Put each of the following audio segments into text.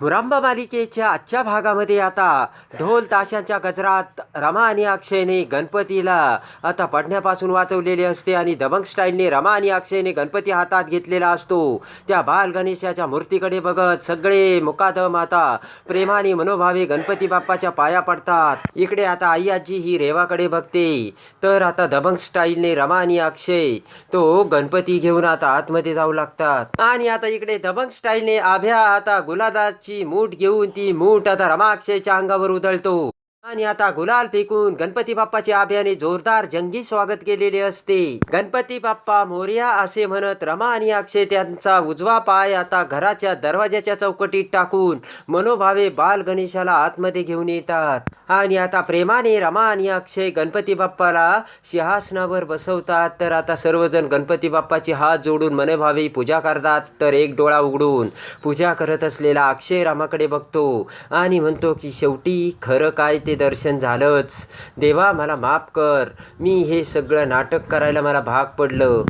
मुरांबा मालिकेच्या आजच्या भागामध्ये आता ढोल ताशांच्या गजरात रमा आणि अक्षयने गणपतीला आता पडण्यापासून वाचवलेले असते आणि दबंग स्टाईलने रमा आणि अक्षयने गणपती हातात घेतलेला असतो. त्या बाल गणेशाच्या मूर्तीकडे बघत सगळे मुकादम आता प्रेमाने मनोभावे गणपती बाप्पाच्या पाया पडतात. इकडे आता आई आजी ही रेवाकडे बघते. तर आता दबंग स्टाईलने रमा आणि अक्षय तो गणपती घेऊन आता आतमध्ये जाऊ लागतात. आणि आता इकडे दबंग स्टाईलने आभ्या आता गुलादाची मूठ घेऊन ती मूठ आता रमाक्षेच्या अंगावर उधळतो. आणि आता गुलाल फेकून गणपती बाप्पाच्या आभ्याने जोरदार जंगी स्वागत केलेले असते. गणपती बाप्पा मोर्या असे म्हणत रमा आणि अक्षय त्यांचा उजवा पाय आता घराच्या दरवाजाच्या चौकटीत टाकून मनोभावे बाल गणेशाला आतमध्ये घेऊन येतात. आणि आता प्रेमाने रमा आणि अक्षय गणपती बाप्पाला सिंहासनावर बसवतात. तर आता सर्वजण गणपती बाप्पाचे हात जोडून मनोभावे पूजा करतात. तर एक डोळा उघडून पूजा करत असलेला अक्षय रामाकडे बघतो आणि म्हणतो की शेवटी खरं काय ते दर्शन झालंच. देवा मला माफ कर. मी हे सगळं नाटक करायला मला भाग पडलं.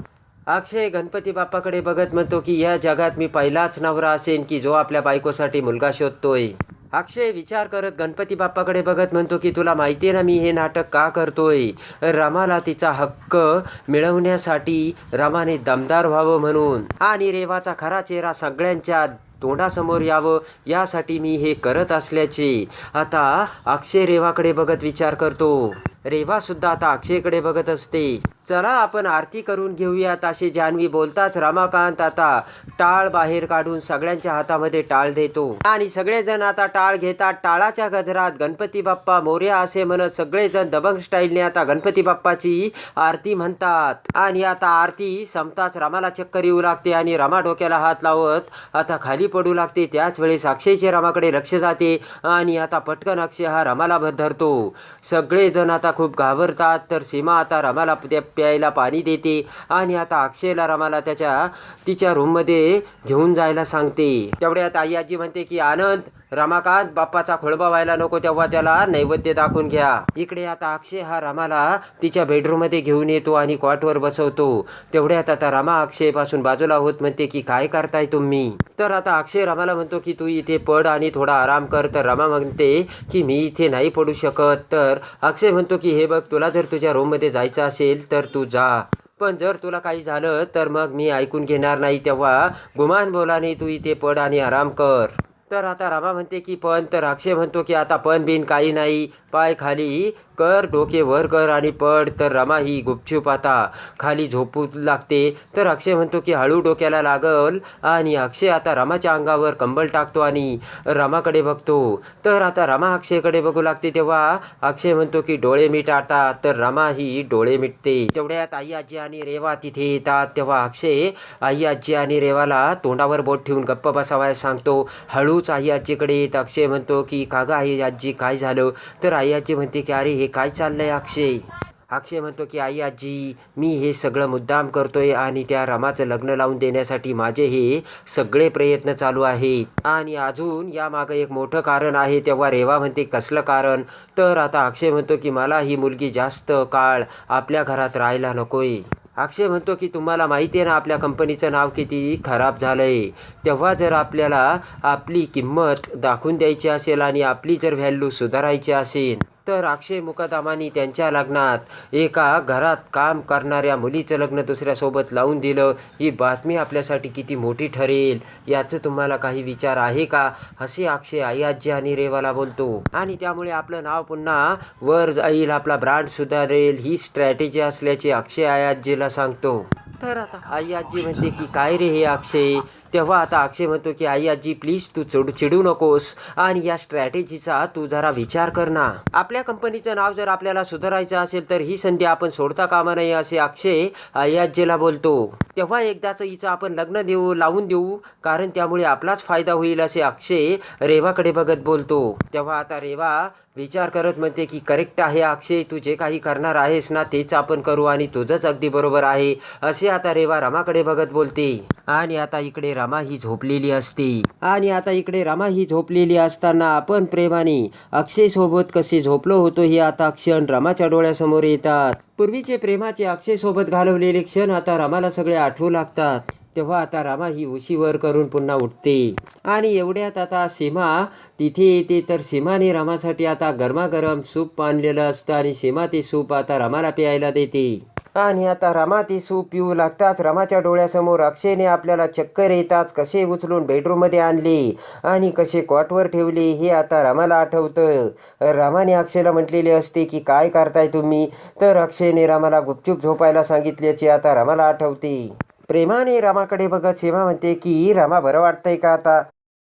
अक्षय गणपती बाप्पाकडे बघत म्हणतो की या जगात मी पहिलाच नवरा असेन की जो आपल्या बायकोसाठी मुलगा शोधतोय. अक्षय विचार करत गणपती बाप्पाकडे बघत म्हणतो की तुला माहिती आहे ना मी हे नाटक का करतोय? रमाला तिचा हक्क मिळवण्यासाठी रमाने दमदार व्हावं म्हणून. आणि रेवाचा खरा चेहरा सगळ्यांच्या तोंडासमोर यावं यासाठी मी हे करत असल्याचे. आता अक्षय रेवाकडे बघत विचार करतो. रेवा सुद्धा आता अक्षयकडे बघत असते. चला आपण आरती करून घेऊयात असे जान्हवी बोलताच रमाकांत आता टाळ बाहेर काढून सगळ्यांच्या हातामध्ये टाळ देतो. आणि सगळेजण आता टाळ घेतात टाळाच्या गजरात गणपती बाप्पा मोर्या असे म्हणत सगळेजण दबंग स्टाईलने आता गणपती बाप्पाची आरती म्हणतात. आणि आता आरती संपताच रमाला चक्कर येऊ लागते आणि रमा डोक्याला हात लावत आता खाली पडू लागते. त्याच वेळेस अक्षयचे रमाकडे लक्ष जाते आणि आता पटकन अक्षय हा रमाला धरतो. सगळेजण आता खूप घाबरतात तर सीमा आता रमाला प्यायला पाणी देते आणि आता अक्षयला रमाला त्याच्या तिच्या रूममध्ये घेऊन जायला सांगते. तेवढ्यात आई आजी म्हणते की आनंद रमाकांत बाप्पाचा खोळबा व्हायला नको तेव्हा त्याला नैवेद्य दाखवून घ्या. इकडे आता अक्षय हा रामाला तिच्या बेडरूममध्ये घेऊन येतो आणि कॉटवर बसवतो. तेवढ्यात आता रमा अक्षयपासून बाजूला होत म्हणते की काय करताय तुम्ही? तर आता अक्षय रामाला म्हणतो की तू इथे पड आणि थोडा आराम कर. तर रमा म्हणते की मी इथे नाही पडू शकत. तर अक्षय म्हणतो की हे बघ तुला जर तुझ्या रूममध्ये जायचं असेल तर तू जा. पण जर तुला काही झालं तर मग मी ऐकून घेणार नाही तेव्हा गुमान बोलाने तू इथे पड आणि आराम कर. तर आता रामा म्हणते की पण तर अक्षय म्हणतो की आता पण बिन काही नाही. पाय खाली. कर डोके वर कर आणि पड. तर रमा ही गुपचूप आता खाली झोपू लागते. तर अक्षय म्हणतो की हळू डोक्याला लागल आणि अक्षय आता रमाच्या अंगावर कंबल टाकतो आणि रमाकडे बघतो. तर आता रमा अक्षयकडे बघू लागते तेव्हा अक्षय म्हणतो की डोळे मिट आता तर रमा ही डोळे मिटते. तेवढ्यात आई आजी आणि रेवा तिथे येतात. तेव्हा अक्षय आई आजी आणि रेवाला तोंडावर बोट ठेवून गप्प बसावायला सांगतो. हळूच आई आजीकडे येत. अक्षय म्हणतो की कागा आई आजी काय झालं? तर आई आजी म्हणते की अरे हे काय चाललंय अक्षय? अक्षय म्हणतो की आई आजी मी हे सगळं मुद्दाम करतोय आणि त्या रमाचं लग्न लावून देण्यासाठी माझे हे सगळे प्रयत्न चालू आहेत. आणि अजून यामागं एक मोठं कारण आहे. तेव्हा रेवा म्हणते कसलं कारण? तर आता अक्षय म्हणतो की मला ही मुलगी जास्त काळ आपल्या घरात राहायला नकोय. अक्षय म्हणतो की तुम्हाला माहिती आहे ना आपल्या कंपनीचं नाव किती खराब झालं आहे तेव्हा जर आपल्याला आपली किंमत दाखवून द्यायची असेल आणि आपली जर व्हॅल्यू सुधारायची असेल तर अक्षय मुकादमानी त्यांच्या लग्नात एका घरात काम करणाऱ्या मुलीचं लग्न दुसऱ्यासोबत लावून दिलं. ही बातमी आपल्यासाठी किती मोठी ठरेल याचं तुम्हाला काही विचार आहे का? असे अक्षय आई आजी आणि रेवाला बोलतो. आणि त्यामुळे आपलं नाव पुन्हा वर जाईल आपला ब्रँड सुधारेल ही स्ट्रॅटेजी असल्याचे अक्षय आई आजीला सांगतो. तर आता? आई आजी म्हणते की काय रे हे अक्षय तेव्हा आता अक्षय म्हणतो की आई आजी प्लीज तू चिडू चिडू नकोस आणि या स्ट्रॅटेजीचा तू जरा विचार कर ना. आपल्या कंपनीचं नाव जर आपल्याला सुधारायचं असेल तर ही संधी आपण सोडता कामा नये असे अक्षय आई आजीला बोलतो. तेव्हा एकदाच हिचं आपण लग्न देऊ लावून देऊ कारण त्यामुळे आपलाच फायदा होईल असे अक्षय रेवाकडे बघत बोलतो. तेव्हा आता रेवा विचार करत म्हणते की करेक्ट आहे अक्षय तू जे काही करणार आहेस ना तेच आपण करू आणि तुझंच अगदी बरोबर आहे असे आता रेवा रमाकडे बघत बोलते. आणि आता इकडे रमा ही झोपलेली असते. आणि आता इकडे रमा ही झोपलेली असताना आपण प्रेमाने अक्षय सोबत कसे झोपलो होतो हे आता क्षण रमाच्या डोळ्यासमोर येतात. पूर्वीचे प्रेमाचे अक्षय सोबत घालवलेले क्षण आता रमाला सगळे आठवू लागतात. तेव्हा आता रामा ही उशीवर करून पुन्हा उठते. आणि एवढ्यात आता सीमा तिथे येते तर सीमाने रामासाठी आता गरमागरम सूप आणलेलं असतं आणि सीमा ते सूप आता रामाला प्यायला देते. आणि आता रमा ते सूप पिऊ लागताच रमाच्या डोळ्यासमोर अक्षयने आपल्याला चक्कर येताच कसे उचलून बेडरूममध्ये आणले आणि कसे कॉटवर ठेवले हे आता रमाला आठवतं. रमाने अक्षयला म्हटलेले असते की काय करताय तुम्ही? तर अक्षयने रमाला गुपचूप झोपायला सांगितल्याचे आता रमाला आठवते. प्रेमाने रामाकडे बघत सीमा म्हणते की रमा बरं वाटतंय का आता?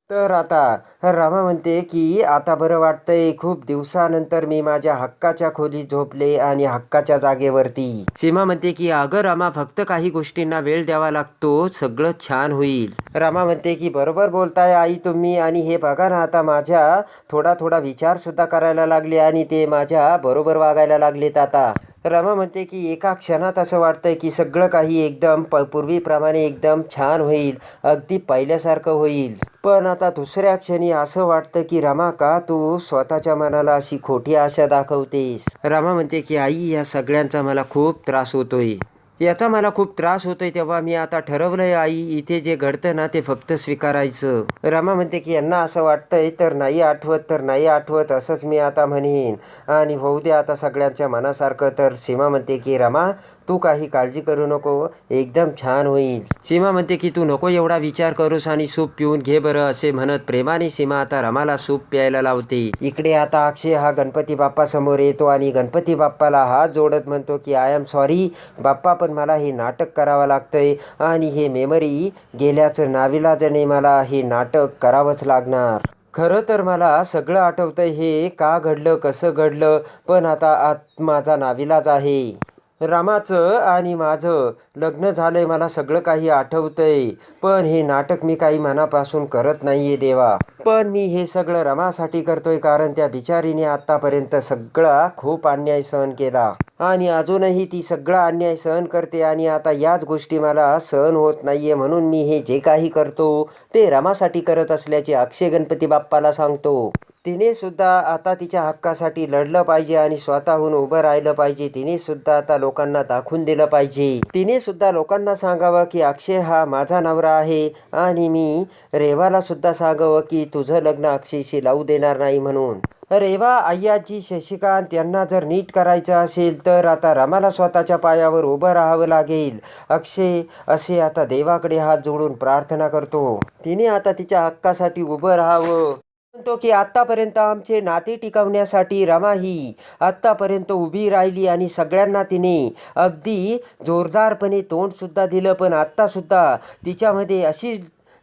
तर आता रामा म्हणते की आता बरं वाटतंय खूप दिवसानंतर मी माझ्या हक्काच्या खोलीत झोपले आणि हक्काच्या जागेवरती. सीमा म्हणते की अगं रामा फक्त काही गोष्टींना वेळ द्यावा लागतो सगळं छान होईल. रामा म्हणते की बरोबर बोलताय आई तुम्ही आणि हे बघा ना आता माझ्या थोडा थोडा विचार सुद्धा करायला लागले आणि ते माझ्या बरोबर वागायला लागलेत आता. रमा म्हणते की एका क्षणात असं वाटतंय की सगळं काही एकदम प पूर्वीप्रमाणे एकदम छान होईल अगदी पहिल्यासारखं होईल. पण आता दुसऱ्या क्षणी असं वाटतं की रमा का तू स्वतःच्या मनाला अशी खोटी आशा दाखवतेस? रमा म्हणते की आई या सगळ्यांचा मला खूप त्रास होतोय. याचा मला खूप त्रास होतोय तेव्हा मी आता ठरवलंय आई इथे जे घडतं ना ते फक्त स्वीकारायचं. रमा म्हणते की यांना असं वाटतंय तर नाही आठवत तर नाही आठवत असंच मी आता म्हणेन. आणि होऊ दे आता सगळ्यांच्या मनासारखं तर सीमा म्हणते की रमा तू काही काळजी करू नको एकदम छान होईल. सीमा म्हणते की तू नको एवढा विचार करूस आणि सूप पिऊन घे बरं असे म्हणत प्रेमाने सीमा आता रमाला सूप प्यायला लावते. इकडे आता अक्षय हा गणपती बाप्पा समोर येतो आणि गणपती बाप्पाला हात जोडत म्हणतो की आय एम सॉरी बाप्पा पण मला हे नाटक करावं लागतंय आणि हे मेमरी गेल्याचं नाविलाजाने मला हे नाटक करावंच लागणार. खरं तर मला सगळं आठवतं हे का घडलं कसं घडलं पण आता आत माझा नाविलाज आहे. रामाचं आणि माझं लग्न झालंय मला सगळं काही आठवतंय. पण हे नाटक मी काही मनापासून करत नाहीये देवा. पण मी हे सगळं रमासाठी करतोय कारण त्या बिचारीने आत्तापर्यंत सगळा खूप अन्याय सहन केला. आणि अजूनही ती सगळा अन्याय सहन करते आणि आता याच गोष्टी मला सहन होत नाहीये म्हणून मी हे जे काही करतो ते रमासाठी करत असल्याचे अक्षय गणपती बाप्पाला सांगतो. तिने सुद्धा आता तिच्या हक्कासाठी लढलं पाहिजे आणि स्वतःहून उभं राहिलं पाहिजे. तिने सुद्धा आता लोकांना दाखवून दिलं पाहिजे. तिने सुद्धा लोकांना सांगावं की अक्षय हा माझा नवरा आहे आणि मी रेवाला सुद्धा सांगावं की तुझं लग्न अक्षयशी लावू देणार नाही म्हणून. रेवा अय्याजी शशिकांत यांना जर नीट करायचं असेल तर आता रमाला स्वतःच्या पायावर उभं राहावं लागेल. अक्षय असे आता देवाकडे हात जोडून प्रार्थना करतो. तिने आता तिच्या हक्कासाठी उभं राहावं. म्हणतो की आत्तापर्यंत आमचे नाते टिकवण्यासाठी रमा ही आत्तापर्यंत उभी राहिली आणि सगळ्यांना तिने अगदी जोरदारपणे तोंडसुद्धा दिलं पण आत्तासुद्धा तिच्यामध्ये अशी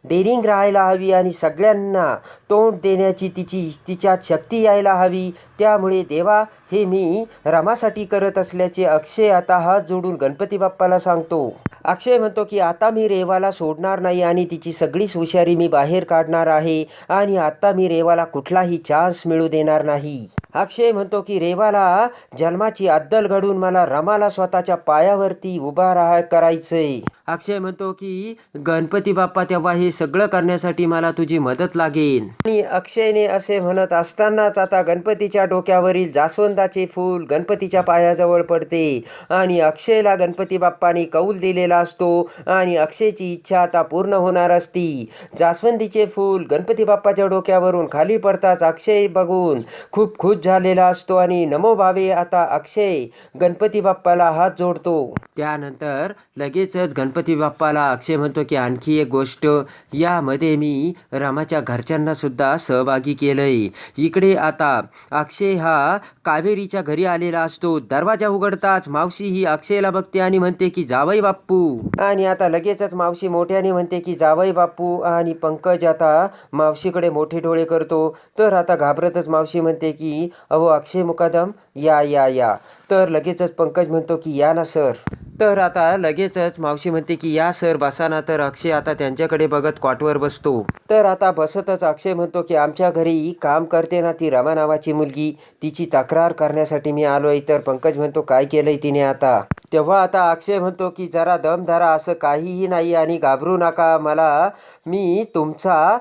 डेरिंग राहायला हवी आणि सगळ्यांना तोंड देण्याची तिची तिच्यात शक्ती यायला हवी. त्यामुळे देवा हे मी रमासाठी करत असल्याचे अक्षय आता हात जोडून गणपती बाप्पाला सांगतो. अक्षय म्हणतो की आता मी रेवाला सोडणार नाही आणि तिची सगळीच हुशारी मी बाहेर काढणार आहे आणि आता मी रेवाला कुठलाही चान्स मिळू देणार नाही. अक्षय म्हणतो की रेवाला जन्माची अद्दल घडून मला रमाला स्वतःच्या पायावरती उभा राहा करायचंय. अक्षय म्हणतो की गणपती बाप्पा तेव्हा हे सगळं करण्यासाठी मला तुझी मदत लागेल. आणि अक्षयने असे म्हणत असतानाच आता गणपतीच्या डोक्यावरील जास्वंदाचे फूल गणपतीच्या पायाजवळ पडते आणि अक्षयला गणपती बाप्पाने कौल दिलेला असतो आणि अक्षयची इच्छा आता पूर्ण होणार असती. जास्वंदीचे फूल गणपती बाप्पाच्या डोक्यावरून खाली पडताच अक्षय बघून खूप खुश झालेला असतो आणि नमो भावे आता अक्षय गणपती बाप्पाला हात जोडतो. त्यानंतर लगेचच गणपती बाप्पाला अक्षय म्हणतो की आणखी एक गोष्ट यामध्ये मी रामाच्या घरच्यांना सुद्धा सहभागी केलंय. इकडे आता अक्षय हा कावेरीच्या घरी आलेला असतो. दरवाजा उघडताच मावशी ही अक्षयला बघते आणि म्हणते की जावई बाप्पू आणि आता लगेचच मावशी मोठ्याने म्हणते की जावई बाप्पू आणि पंकज आता मावशीकडे मोठे डोळे करतो. तर आता घाबरतच मावशी म्हणते की अहो अक्षय मुकादम या या या. तर लगेचच पंकज म्हणतो की या ना सर. तर आता लगेचच मावशी म्हणते की या सर बसा ना. तर अक्षय आता त्यांच्याकडे बघत क्वाटवर बसतो. तर आता बसतच अक्षय म्हणतो की आमच्या घरी काम करते ना ती रमा नावाची मुलगी. तिची तक्रार करण्यासाठी मी आलोय. तर पंकज म्हणतो काय केलंय तिने आता? तेव्हा आता अक्षय म्हणतो की जरा दम धरा असं काहीही नाही आणि घाबरू नका. मला मी तुमचा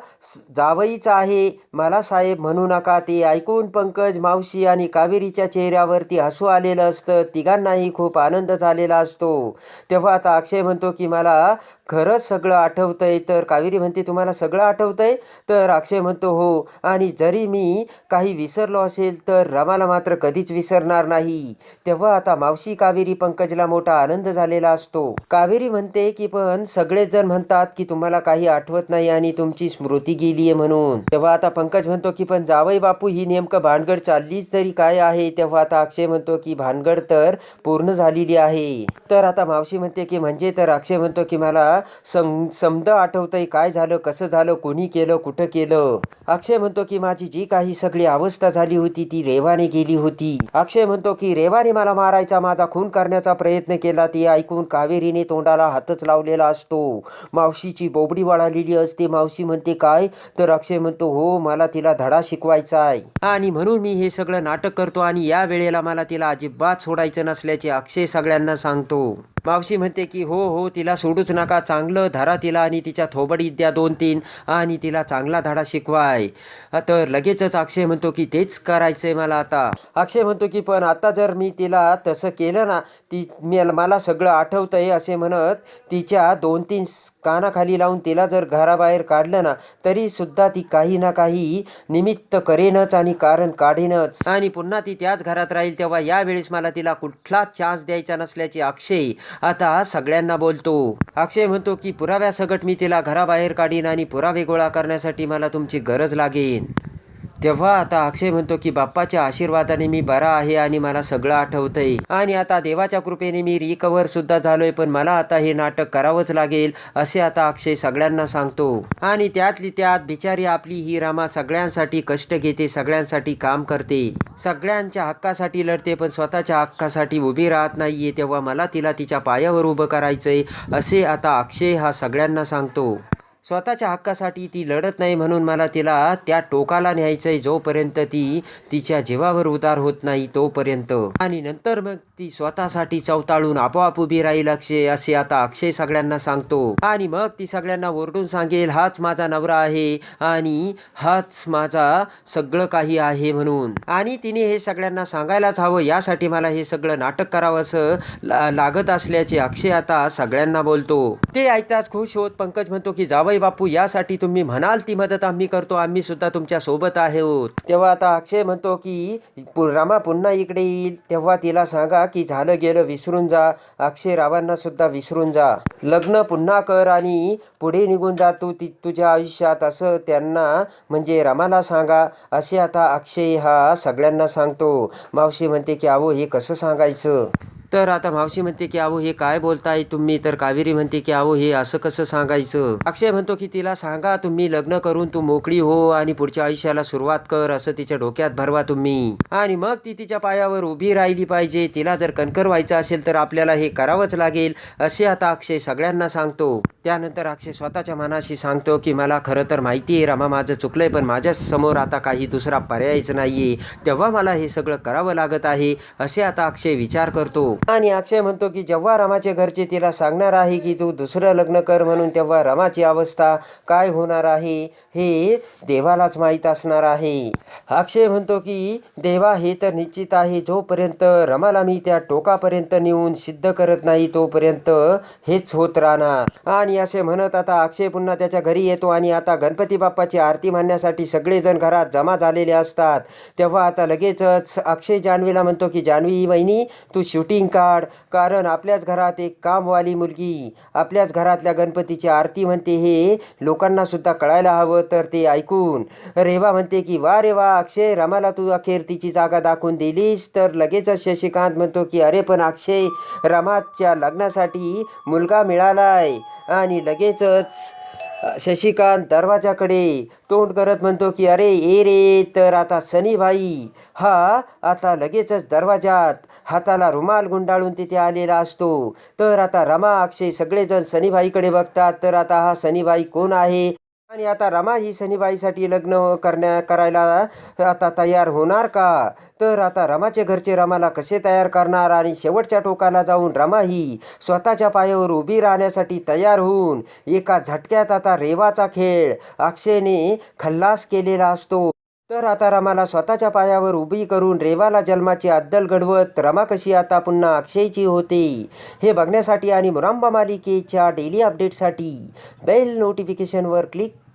जावईचा आहे. मला साहेब म्हणू नका. ते ऐकून पंकज मावशी आणि कावेरीच्या चेहऱ्यावरती हसू आलेलं असतं. तिघांनाही खूप आनंद झालेला असतो. तेव्हा आता अक्षय म्हणतो की मला खरंच सगळं आठवतंय. तर कावेरी म्हणते तुम्हाला सगळं आठवतंय? तर अक्षय म्हणतो हो. आणि जरी मी काही विसरलो असेल तर रमाला मात्र कधीच विसरणार नाही. तेव्हा आता मावशी कावेरी पंकजला मोठा आनंद झालेला असतो. कावेरी म्हणते की पण सगळेच जण म्हणतात की तुम्हाला काही आठवत नाही आणि तुमची स्मृती गेली आहे म्हणून. तेव्हा आता पंकज म्हणतो की पण जावई बापू ही नेमकं भानगड चाललीच तरी काय आहे? तेव्हा आता अक्षय म्हणतो की भानगड तर पूर्ण झालेली आहे. तर आता मावशी म्हणते की म्हणजे तर अक्षय म्हणतो की मला सम समद आठवतंय काय झालं कसं झालं कोणी केलं कुठं केलं? अक्षय म्हणतो की माझी जी काही सगळी अवस्था झाली होती ती रेवाने गेली होती. अक्षय म्हणतो की रेवाने मला मारायचा माझा खून करण्याचा प्रयत्न केला ते ऐकून कावेरीने तोंडाला हातच लावलेला असतो. मावशीची बोबडी वळालेली असते. मावशी म्हणते काय? तर अक्षय म्हणतो हो मला तिला धडा शिकवायचा आहे. आणि म्हणून मी हे सगळं नाटक करतो आणि या वेळेला मला तिला अजिबात सोडायचं नसल्याचे अक्षय सगळ्यांना सांगतो. मावशी म्हणते की हो हो तिला सोडूच नका. चांगलं धरा तिला आणि तिच्या थोबडीत द्या दोन तीन आणि तिला चांगला धडा शिकवाय. तर लगेचच अक्षय म्हणतो की तेच करायचं आहे मला आता. अक्षय म्हणतो की पण आता जर मी तिला तसं केलं ना ती मी मला सगळं आठवतं आहे असे म्हणत तिच्या दोन तीन कानाखाली लावून तिला जर घराबाहेर काढलं ना तरीसुद्धा ती काही ना काही निमित्त करेनच आणि कारण काढेनच. आणि पुन्हा ती त्याच घरात राहील तेव्हा यावेळेस मला तिला कुठलाच चान्स द्यायचा नसल्याची अक्षय आता सगळ्यांना बोलतो. अक्षय म्हणतो की पुराव्यासकट मी तिला घराबाहेर काढीन आणि पुरावे गोळा करण्यासाठी मला तुमची गरज लागेल. तेव्हा आता अक्षय म्हणतो की बाप्पाच्या आशीर्वादाने मी बरा आहे आणि मला सगळं आठवतंय. आणि आता देवाच्या कृपेने मी रिकवर सुद्धा झालोय पण मला आता हे नाटक करावंच लागेल असे आता अक्षय सगळ्यांना सांगतो. आणि त्यातली त्यात बिचारी आपली ही रामा सगळ्यांसाठी कष्ट घेते सगळ्यांसाठी काम करते. सगळ्यांच्या हक्कासाठी लढते पण स्वतःच्या हक्कासाठी उभी राहत नाहीये तेव्हा मला तिला तिच्या पायावर उभं करायचंय असे आता अक्षय हा सगळ्यांना सांगतो. स्वतःच्या हक्कासाठी ती लढत नाही म्हणून मला तिला त्या टोकाला न्यायचंय जोपर्यंत ती तिच्या जीवावर उतार होत नाही तोपर्यंत. आणि नंतर मग ती स्वतःसाठी चवताळून आपोआप उभी राहील अक्षय असे आता अक्षय सगळ्यांना सांगतो. आणि मग ती सगळ्यांना ओरडून सांगेल हाच माझा नवरा आहे आणि हाच माझा सगळं काही आहे म्हणून. आणि तिने हे सगळ्यांना सांगायलाच हवं यासाठी मला हे सगळं नाटक करावं असं लागत असल्याचे अक्षय आता सगळ्यांना बोलतो. ते ऐकताच खुश होत पंकज म्हणतो की जावं जावई बापू यासाठी तुम्ही म्हणाल ती मदत आम्ही करतो आम्ही सुद्धा तुमच्यासोबत आहोत. तेव्हा आता अक्षय म्हणतो की पु- पुन्हा इकडे येईल. तेव्हा तिला सांगा की झालं गेलं विसरून जा. अक्षय रावांना सुद्धा विसरून जा. लग्न पुन्हा कर आणि पुढे निघून जा तू ती तुझ्या आयुष्यात. असं त्यांना म्हणजे रामाला सांगा. असे आता अक्षय हा सगळ्यांना सांगतो. मावशी म्हणते की अहो हे कसं सांगायचं? तर आता मावशी म्हणते की अहो हे काय बोलताय तुम्ही? तर कावेरी म्हणते की अहो हे असं कसं सांगायचं? अक्षय म्हणतो की तिला सांगा तुम्ही लग्न करून तू मोकळी हो आणि पुढच्या आयुष्याला सुरुवात कर असं तिच्या डोक्यात भरवा तुम्ही. आणि मग ती तिच्या पायावर उभी राहिली पाहिजे. तिला जर कणकर व्हायचं असेल तर आपल्याला हे करावंच लागेल असे आता अक्षय सगळ्यांना सांगतो. त्यानंतर अक्षय स्वतःच्या मनाशी सांगतो की मला खरं तर माहिती आहे रमा माझं चुकलंय पण माझ्यासमोर आता काही दुसरा पर्यायच नाहीये. तेव्हा मला हे सगळं करावं लागत आहे असे आता अक्षय विचार करतो. आणि अक्षय म्हणतो की जेव्हा रमाचे घरचे तिला सांगणार आहे की तू दुसरं लग्न कर म्हणून तेव्हा रमाची अवस्था काय होणार आहे हे देवालाच माहीत असणार आहे. अक्षय म्हणतो की देवा हे तर निश्चित आहे जोपर्यंत रमाला मी त्या टोकापर्यंत नेऊन सिद्ध करत नाही तोपर्यंत हेच होत राहणार. आणि असे म्हणत आता अक्षय पुन्हा त्याच्या घरी येतो आणि आता गणपती बाप्पाची आरती मानण्यासाठी सगळेजण घरात जमा झालेले असतात. तेव्हा आता लगेचच अक्षय जान्हवीला म्हणतो की जान्हवी वहिनी तू शूटिंग काढ. कारण आपल्याच घरात एक कामवाली मुलगी आपल्याच घरातल्या गणपतीची आरती म्हणते हे लोकांना सुद्धा कळायला हवं तर ते ऐकून. रेवा म्हणते की वा रे वा अक्षय रमाला तू अखेर तिची जागा दाखवून दिलीस. तर लगेचच शशिकांत म्हणतो की अरे पण अक्षय रमाच्या लग्नासाठी मुलगा मिळालाय. आणि लगेचच शशिकांत दरवाजाकडे तोंड करत म्हणतो की अरे ए रे तर आता सनीभाई हा आता लगेचच दरवाजात हाताला रुमाल गुंडाळून तिथे आलेला असतो. तर आता रमा अक्षय सगळेजण सनीभाईकडे बघतात. तर आता हा सनीबाई कोण आहे? आणि आता रमा ही सनीबाईसाठी लग्न करण्या करायला आता तयार होणार का? तर आता रमाचे घरचे रमाला कसे तयार करणार? आणि शेवटच्या टोकाला जाऊन रमा ही स्वतःच्या पायावर उभी राहण्यासाठी तयार होऊन एका झटक्यात आता रेवाचा खेळ अक्षयने खल्लास केलेला असतो. तर आता रमाला स्वतःच्या पायावर उभी करून रेवाला जन्माची अद्दल घडवत रमा कशी आता पुन्हा अक्षयची होते? हे बघण्यासाठी आणि मुरांबा मालिकेच्या डेली अपडेटसाठी बेल नोटिफिकेशनवर क्लिक